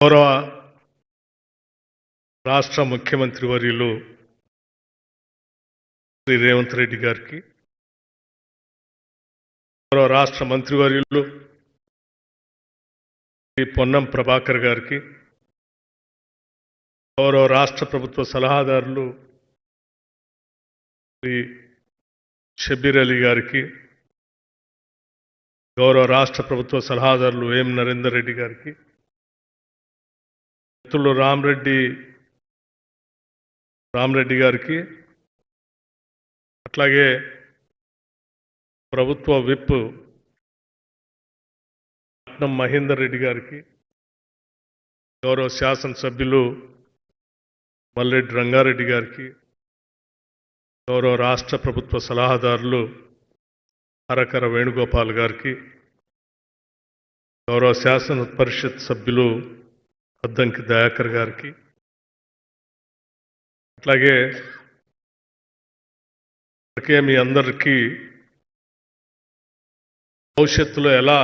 గౌరవ రాష్ట్ర ముఖ్యమంత్రి వర్యులు శ్రీ రేవంత్ రెడ్డి గారికి గౌరవ రాష్ట్ర మంత్రివర్యులు శ్రీ పొన్నం ప్రభాకర్ గారికి గౌరవ రాష్ట్ర ప్రభుత్వ సలహాదారులు శ్రీ షబీర్ అలీ గారికి గౌరవ రాష్ట్ర ప్రభుత్వ సలహాదారులు ఎం నరేందర్ రెడ్డి గారికి మిత్రులు రామరెడ్డి రామరెడ్డి గారికి అట్లాగే ప్రభుత్వ విప్ పట్నం మహేందర్ రెడ్డి గారికి గౌరవ శాసనసభ్యులు మల్లెడ్డి రంగారెడ్డి గారికి గౌరవ రాష్ట్ర ప్రభుత్వ సలహాదారులు హరకర వేణుగోపాల్ గారికి గౌరవ శాసన పరిషత్ సభ్యులు అద్దంకి దయాకర్ గారికి. అట్లాగే ఇప్పటికే మీ అందరికీ భవిష్యత్తులో ఎలా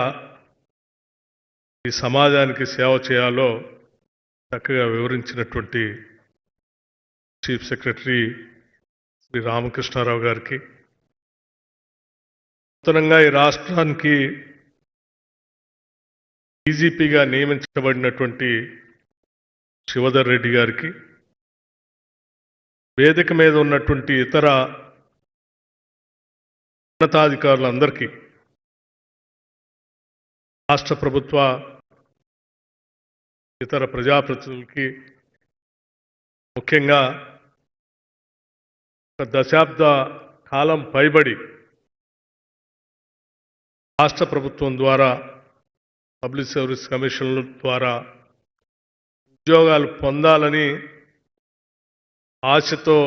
ఈ సమాజానికి సేవ చేయాలో చక్కగా వివరించినటువంటి చీఫ్ సెక్రటరీ శ్రీ రామకృష్ణారావు గారికి. నూతనంగా ఈ రాష్ట్రానికి డీజీపీగా నియమించబడినటువంటి శివధర్ రెడ్డి గారికి వేదిక మీద ఉన్నటువంటి ఇతర ఉన్నతాధికారులందరికీ రాష్ట్ర ప్రభుత్వ ఇతర ప్రజాప్రతినిధులకి ముఖ్యంగా ఒక దశాబ్ద కాలం పైబడి రాష్ట్ర ప్రభుత్వం ద్వారా పబ్లిక్ సర్వీస్ కమిషన్ల ద్వారా ఉద్యోగాలు పొందాలని ఆశతో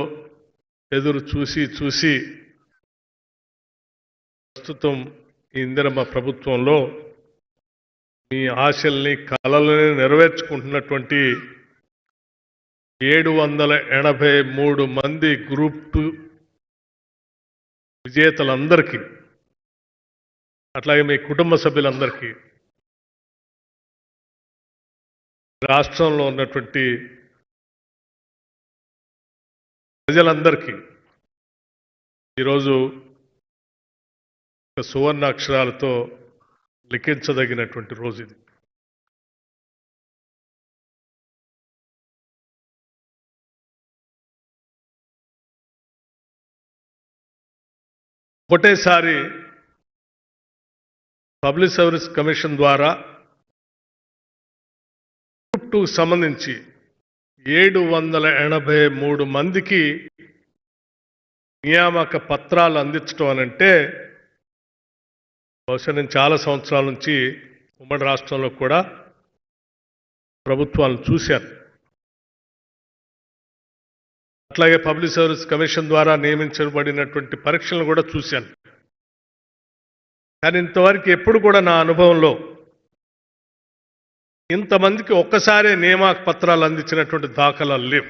ఎదురు చూసి చూసి ప్రస్తుతం ఈ ఇందిరమ్మ ప్రభుత్వంలో మీ ఆశల్ని కలలని నెరవేర్చుకుంటున్నటువంటి ఏడు వందల ఎనభై మూడు మంది గ్రూప్ విజేతలందరికీ అట్లాగే మీ కుటుంబ సభ్యులందరికీ రాష్ట్రంలో ఉన్నటువంటి ప్రజలందరికీ ఈరోజు ఒక సువర్ణ అక్షరాలతో లిఖించదగినటువంటి రోజు ఇది. ఒకటేసారి పబ్లిక్ సర్వీస్ కమిషన్ ద్వారా టూ సంబంధించి ఏడు వందల ఎనభై మూడు మందికి నియామక పత్రాలు అందించడం అనంటే బహుశా నేను చాలా సంవత్సరాల నుంచి ఉమ్మడి రాష్ట్రంలో కూడా ప్రభుత్వాలను చూశాను. అట్లాగే పబ్లిక్ సర్వీస్ కమిషన్ ద్వారా నియమించబడినటువంటి పరీక్షలను కూడా చూశాను. కానీ ఇంతవరకు ఎప్పుడు కూడా నా అనుభవంలో ఇంతమందికి ఒక్కసారే నియామక పత్రాలు అందించినటువంటి దాఖలాలు లేవు.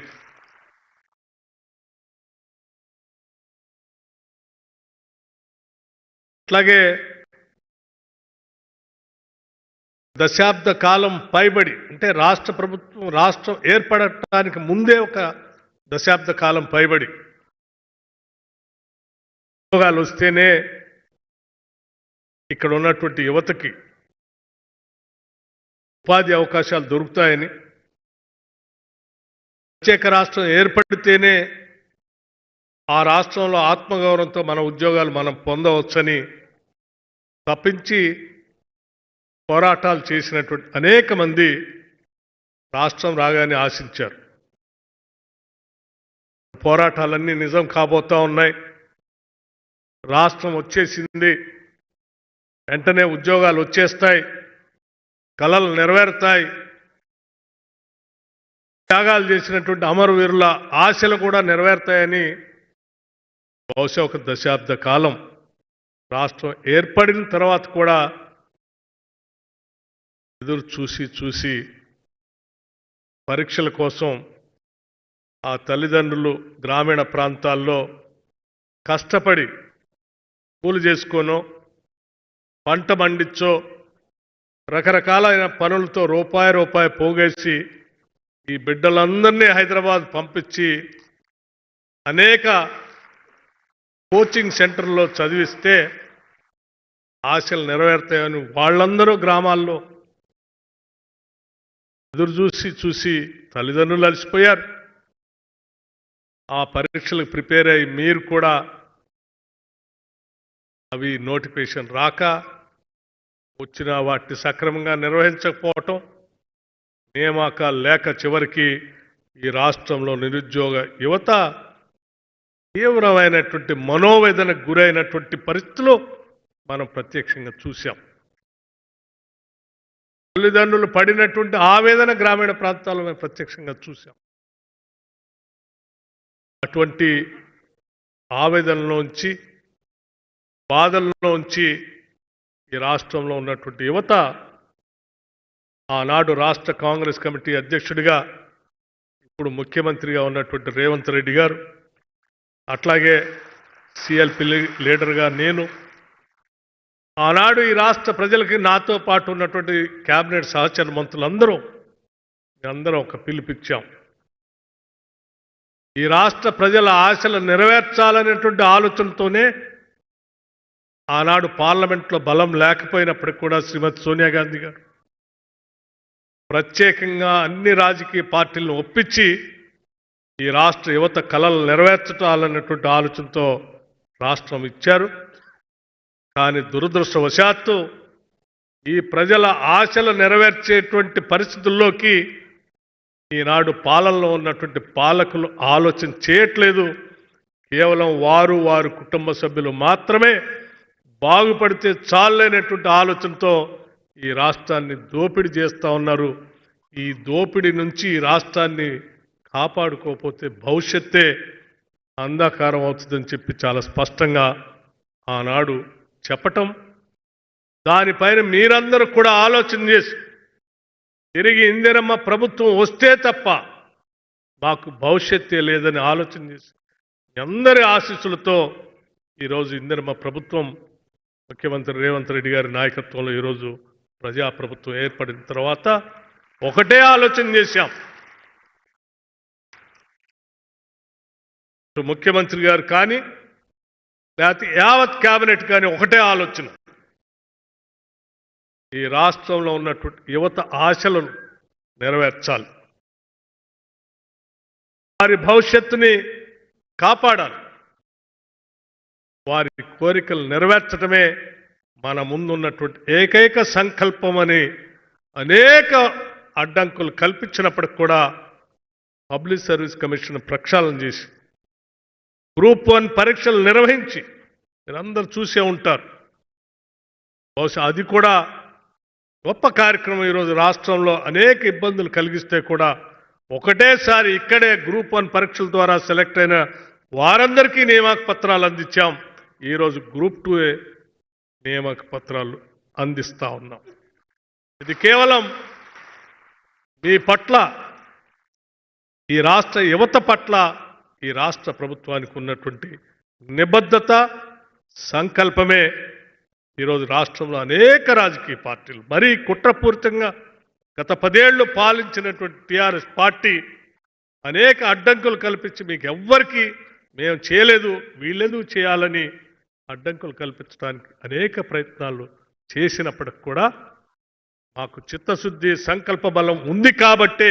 అట్లాగే దశాబ్ద కాలం పైబడి అంటే రాష్ట్ర ప్రభుత్వం రాష్ట్రం ఏర్పడటానికి ముందే ఒక దశాబ్ద కాలం పైబడి ఉద్యోగాలు వస్తేనే ఇక్కడ ఉన్నటువంటి యువతకి ఉపాధి అవకాశాలు దొరుకుతాయని. ప్రత్యేక రాష్ట్రం ఏర్పడితేనే ఆ రాష్ట్రంలో ఆత్మగౌరవంతో మన ఉద్యోగాలు మనం పొందవచ్చని తప్పించి పోరాటాలు చేసినటువంటి అనేక మంది రాష్ట్రం రాగానే ఆశించారు. పోరాటాలన్నీ నిజం కాబోతా ఉన్నాయి. రాష్ట్రం వచ్చేసింది. వెంటనే ఉద్యోగాలు వచ్చేస్తాయి. కళలు నెరవేరుతాయి. త్యాగాలు చేసినటువంటి అమరవీరుల ఆశలు కూడా నెరవేరుతాయని బహుశా ఒక దశాబ్ద కాలం రాష్ట్రం ఏర్పడిన తర్వాత కూడా ఎదురు చూసి చూసి పరీక్షల కోసం ఆ తల్లిదండ్రులు గ్రామీణ ప్రాంతాల్లో కష్టపడి కూలి చేసుకోనో పంట పండించో రకరకాలైన పనులతో రూపాయి రూపాయి పోగేసి ఈ బిడ్డలందరినీ హైదరాబాద్ పంపించి అనేక కోచింగ్ సెంటర్లో చదివిస్తే ఆశలు నెరవేరుతాయని వాళ్ళందరూ గ్రామాల్లో ఎదురు చూసి చూసి తల్లిదండ్రులు అలసిపోయారు. ఆ పరీక్షలకు ప్రిపేర్ అయ్యి మీరు కూడా అవి నోటిఫికేషన్ రాక వచ్చిన వాటిని సక్రమంగా నిర్వహించకపోవటం నియామకాలు లేక చివరికి ఈ రాష్ట్రంలో నిరుద్యోగ యువత తీవ్రమైనటువంటి మనోవేదనకు గురైనటువంటి పరిస్థితులు మనం ప్రత్యక్షంగా చూశాం. తల్లిదండ్రులు పడినటువంటి ఆవేదన గ్రామీణ ప్రాంతాల్లో మేము ప్రత్యక్షంగా చూశాం. అటువంటి ఆవేదనలోంచి బాధల్లోంచి ఈ రాష్ట్రంలో ఉన్నటువంటి యువత ఆనాడు రాష్ట్ర కాంగ్రెస్ కమిటీ అధ్యక్షుడిగా ఇప్పుడు ముఖ్యమంత్రిగా ఉన్నటువంటి రేవంత్ రెడ్డి గారు అట్లాగే సిఎల్పి లీడర్గా నేను ఆనాడు ఈ రాష్ట్ర ప్రజలకి నాతో పాటు ఉన్నటువంటి కేబినెట్ సహచర మంత్రులందరూ అందరం ఒక పిలుపిచ్చాం. ఈ రాష్ట్ర ప్రజల ఆశలు నెరవేర్చాలనేటువంటి ఆలోచనతోనే ఆనాడు పార్లమెంట్లో బలం లేకపోయినప్పటికి కూడా శ్రీమతి సోనియా గాంధీ గారు ప్రత్యేకంగా అన్ని రాజకీయ పార్టీలను ఒప్పించి ఈ రాష్ట్ర యువత కళలు నెరవేర్చటాలన్నటువంటి ఆలోచనతో రాష్ట్రం ఇచ్చారు. కానీ దురదృష్టవశాత్తు ఈ ప్రజల ఆశలు నెరవేర్చేటువంటి పరిస్థితుల్లోకి ఈనాడు పాలనలో ఉన్నటువంటి పాలకులు ఆలోచన చేయట్లేదు. కేవలం వారు వారు కుటుంబ సభ్యులు మాత్రమే బాగుపడితే చాలనేటువంటి ఆలోచనతో ఈ రాష్ట్రాన్ని దోపిడీ చేస్తూ ఉన్నారు. ఈ దోపిడీ నుంచి ఈ రాష్ట్రాన్ని కాపాడుకోకపోతే భవిష్యత్తే అంధకారం అవుతుందని చెప్పి చాలా స్పష్టంగా ఆనాడు చెప్పటం. దానిపైన మీరందరూ కూడా ఆలోచన చేసి తిరిగి ఇందిరమ్మ ప్రభుత్వం వస్తే తప్ప మాకు భవిష్యత్తే లేదని ఆలోచన చేసి అందరి ఆశీస్సులతో ఈరోజు ఇందిరమ్మ ప్రభుత్వం ముఖ్యమంత్రి రేవంత్ రెడ్డి గారి నాయకత్వంలో ఈరోజు ప్రజాప్రభుత్వం ఏర్పడిన తర్వాత ఒకటే ఆలోచన చేశాం. ముఖ్యమంత్రి గారు కానీ లేకపోతే యావత్ కేబినెట్ కానీ ఒకటే ఆలోచన. ఈ రాష్ట్రంలో ఉన్నటువంటి యువత ఆశలను నెరవేర్చాలి. వారి భవిష్యత్తుని కాపాడాలి. వారి కోరికలు నెరవేర్చడమే మన ముందున్నటువంటి ఏకైక సంకల్పం అని అనేక అడ్డంకులు కల్పించినప్పటికి కూడా పబ్లిక్ సర్వీస్ కమిషన్ ప్రక్షాళన చేసి గ్రూప్ వన్ పరీక్షలు నిర్వహించి మీరందరూ చూసే ఉంటారు. బహుశా అది కూడా గొప్ప కార్యక్రమం ఈరోజు రాష్ట్రంలో అనేక ఇబ్బందులు కలిగిస్తే కూడా ఒకటేసారి ఇక్కడే గ్రూప్ వన్ పరీక్షల ద్వారా సెలెక్ట్ అయిన వారందరికీ నియామక పత్రాలు అందించాం. ఈరోజు గ్రూప్ టూ నియామక పత్రాలు అందిస్తా ఉన్నాం. ఇది కేవలం మీ పట్ల ఈ రాష్ట్ర యువత పట్ల ఈ రాష్ట్ర ప్రభుత్వానికి ఉన్నటువంటి నిబద్ధత సంకల్పమే ఈరోజు రాష్ట్రంలో అనేక రాజకీయ పార్టీలు. మరీ కుట్రపూరితంగా గత పదేళ్ళు పాలించినటువంటి టీఆర్ఎస్ పార్టీ అనేక అడ్డంకులు కల్పించి మీకు ఎవ్వరికీ మేము చేయలేదు వీళ్ళెందుకు చేయాలని అడ్డంకులు కల్పించడానికి అనేక ప్రయత్నాలు చేసినప్పటికి కూడా మాకు చిత్తశుద్ధి సంకల్ప బలం ఉంది కాబట్టే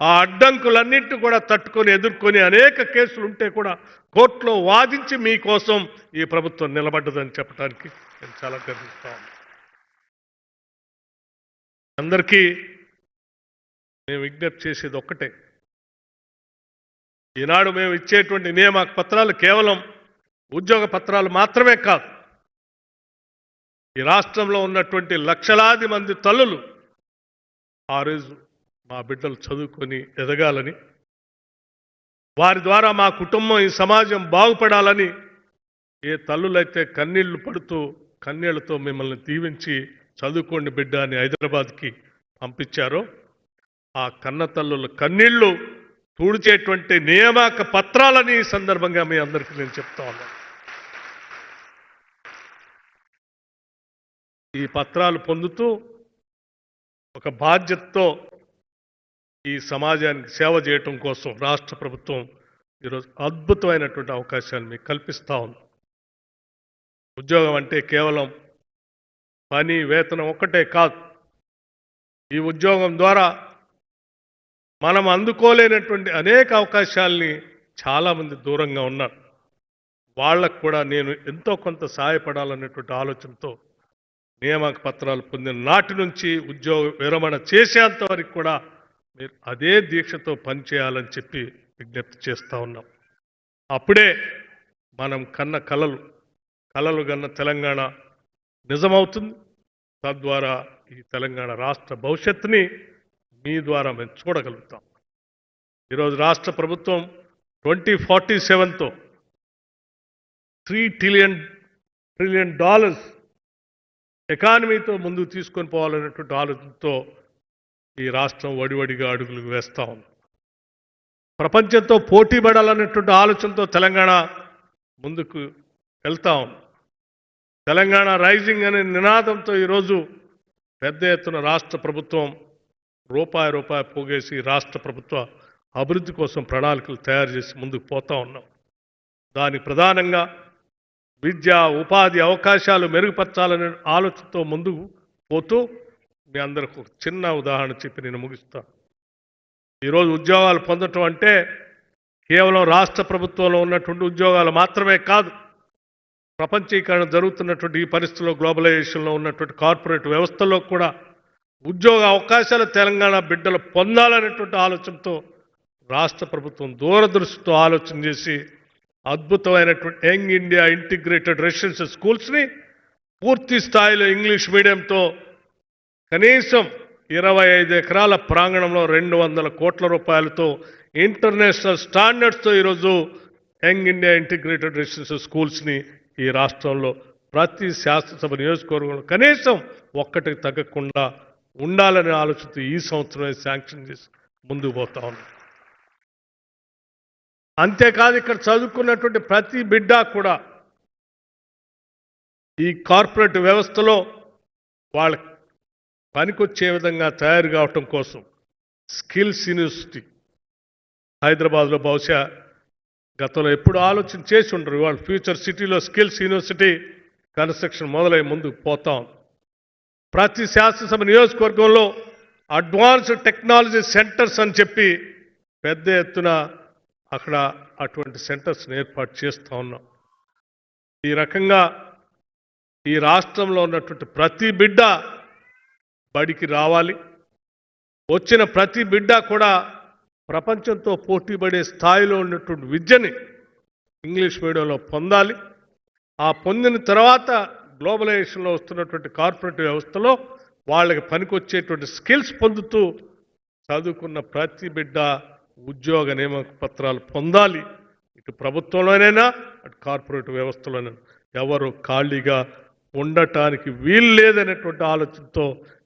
ఆ అడ్డంకులన్నింటినీ కూడా తట్టుకొని ఎదుర్కొని అనేక కేసులు ఉంటే కూడా కోర్టులో వాదించి మీకోసం ఈ ప్రభుత్వం నిలబడ్డదని చెప్పడానికి నేను చాలా గర్విస్తాను అందరికీ మేము విజ్ఞప్తి చేసేది ఒక్కటే. ఈనాడు మేము ఇచ్చేటువంటి నియామక పత్రాలు కేవలం ఉద్యోగ పత్రాలు మాత్రమే కాదు. ఈ రాష్ట్రంలో ఉన్నటువంటి లక్షలాది మంది తల్లులు ఆ రోజు మా బిడ్డలు చదువుకొని ఎదగాలని వారి ద్వారా మా కుటుంబం ఈ సమాజం బాగుపడాలని ఏ తల్లులైతే కన్నీళ్ళు పడుతూ కన్నీళ్ళతో మిమ్మల్ని దీవించి చదువుకోండి బిడ్డ అని హైదరాబాద్కి పంపించారో ఆ కన్న తల్లుల కన్నీళ్ళు తూడిచేటువంటి నియామక పత్రాలని ఈ సందర్భంగా మీ అందరికీ నేను చెప్తా ఉన్నాను. ఈ పత్రాలు పొందుతూ ఒక బాధ్యతతో ఈ సమాజానికి సేవ చేయటం కోసం రాష్ట్ర ప్రభుత్వం ఈరోజు అద్భుతమైనటువంటి అవకాశాలు మీకు కల్పిస్తూ ఉంది. ఉద్యోగం అంటే కేవలం పని వేతనం ఒక్కటే కాదు. ఈ ఉద్యోగం ద్వారా మనం అందుకోలేనటువంటి అనేక అవకాశాల్ని చాలామంది దూరంగా ఉన్నారు. వాళ్ళకు కూడా నేను ఎంతో కొంత సహాయపడాలనేటువంటి ఆలోచనతో నియామక పత్రాలు పొందిన నాటి నుంచి ఉద్యోగ విరమణ చేసేంత వరకు కూడా మీరు అదే దీక్షతో పనిచేయాలని చెప్పి విజ్ఞప్తి చేస్తూ ఉన్నాం. అప్పుడే మనం కన్న కలలు కలలు కన్న తెలంగాణ నిజమవుతుంది. తద్వారా ఈ తెలంగాణ రాష్ట్ర భవిష్యత్తుని మీ ద్వారా మేము చూడగలుగుతాం. ఈరోజు రాష్ట్ర ప్రభుత్వం ట్వంటీ ఫార్టీ సెవెన్తో త్రీ ట్రిలియన్ ట్రిలియన్ డాలర్స్ ఎకానమీతో ముందుకు తీసుకొని పోవాలనేటువంటి ఆలోచనతో ఈ రాష్ట్రం వడివడిగా అడుగులు వేస్తూ ఉంది. ప్రపంచంతో పోటీ పడాలనేటువంటి ఆలోచనతో తెలంగాణ ముందుకు వెళ్తా ఉంది. తెలంగాణ రైజింగ్ అనే నినాదంతో ఈరోజు పెద్ద ఎత్తున రాష్ట్ర ప్రభుత్వం రూపాయి రూపాయి పోగేసి రాష్ట్ర ప్రభుత్వ అభివృద్ధి కోసం ప్రణాళికలు తయారు చేసి ముందుకు పోతా ఉన్నాం. దానికి ప్రధానంగా విద్య ఉపాధి అవకాశాలు మెరుగుపరచాలనే ఆలోచనతో ముందుకు పోతూ మీ అందరికి ఒక చిన్న ఉదాహరణ చెప్పి నేను ముగిస్తాను ఈరోజు ఉద్యోగాలు పొందటం అంటే కేవలం రాష్ట్ర ప్రభుత్వంలో ఉన్నటువంటి ఉద్యోగాలు మాత్రమే కాదు ప్రపంచీకరణ జరుగుతున్నటువంటి ఈ పరిస్థితుల్లో గ్లోబలైజేషన్లో ఉన్నటువంటి కార్పొరేట్ వ్యవస్థల్లో కూడా ఉద్యోగ అవకాశాలు తెలంగాణ బిడ్డలు పొందాలనేటువంటి ఆలోచనతో రాష్ట్ర ప్రభుత్వం దూరదృష్టితో ఆలోచన చేసి అద్భుతమైనటువంటి యంగ్ ఇండియా ఇంటిగ్రేటెడ్ రెసిడెన్షియల్ స్కూల్స్ని పూర్తి స్థాయిలో ఇంగ్లీష్ మీడియంతో కనీసం ఇరవై ఐదు ఎకరాల ప్రాంగణంలో రెండు వందల కోట్ల రూపాయలతో ఇంటర్నేషనల్ స్టాండర్డ్స్తో ఈరోజు యంగ్ ఇండియా ఇంటిగ్రేటెడ్ రెసిడెన్షియల్ స్కూల్స్ని ఈ రాష్ట్రంలో ప్రతి శాసనసభ నియోజకవర్గంలో కనీసం ఒక్కటికి తగ్గకుండా ఉండాలనే ఆలోచనతో ఈ సంవత్సరమే శాంక్షన్ చేసి ముందుకు పోతా ఉన్నాం. అంతేకాదు ఇక్కడ చదువుకున్నటువంటి ప్రతి బిడ్డ కూడా ఈ కార్పొరేట్ వ్యవస్థలో వాళ్ళ పనికొచ్చే విధంగా తయారు కావటం కోసం స్కిల్స్ యూనివర్సిటీ హైదరాబాద్లో బహుశా గతంలో ఎప్పుడు ఆలోచన చేసి ఉండరు. వాళ్ళ ఫ్యూచర్ సిటీలో స్కిల్స్ యూనివర్సిటీ కన్స్ట్రక్షన్ మొదలై ముందుకు పోతాం ప్రతి శాసనసభ నియోజకవర్గంలో అడ్వాన్స్డ్ టెక్నాలజీ సెంటర్స్ అని చెప్పి పెద్ద ఎత్తున అక్కడ అటువంటి సెంటర్స్ని ఏర్పాటు చేస్తూ ఉన్నాం. ఈ రకంగా ఈ రాష్ట్రంలో ఉన్నటువంటి ప్రతి బిడ్డ బడికి రావాలి. వచ్చిన ప్రతి బిడ్డ కూడా ప్రపంచంతో పోటీపడే స్థాయిలో ఉన్నటువంటి విద్యని ఇంగ్లీష్ మీడియంలో పొందాలి. ఆ పొందిన తర్వాత గ్లోబలైజేషన్లో వస్తున్నటువంటి కార్పొరేట్ వ్యవస్థలో వాళ్ళకి పనికొచ్చేటువంటి స్కిల్స్ పొందుతూ చదువుకున్న ప్రతి బిడ్డ ఉద్యోగ నియామక పత్రాలు పొందాలి. ఇటు ప్రభుత్వంలోనైనా అటు కార్పొరేట్ వ్యవస్థలోనైనా. ఎవరు ఖాళీగా ఉండటానికి వీలు లేదనేటువంటి ఆలోచనతో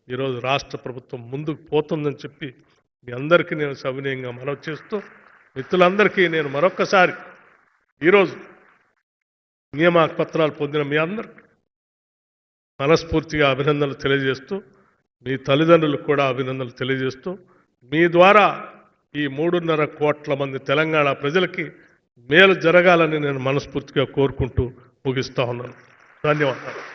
ఈరోజు రాష్ట్ర ప్రభుత్వం ముందుకు పోతుందని చెప్పి మీ అందరికీ నేను సవినయంగా మనవి చేస్తూ మిత్రులందరికీ నేను మరొక్కసారి ఈరోజు నియామక పత్రాలు పొందిన మీ అందరికీ మనస్ఫూర్తిగా అభినందనలు తెలియజేస్తూ మీ తల్లిదండ్రులకు కూడా అభినందనలు తెలియజేస్తూ మీ ద్వారా ఈ మూడున్నర కోట్ల మంది తెలంగాణ ప్రజలకి మేలు జరగాలని నేను మనస్ఫూర్తిగా కోరుకుంటూ ముగిస్తా ఉన్నాను. ధన్యవాదాలు.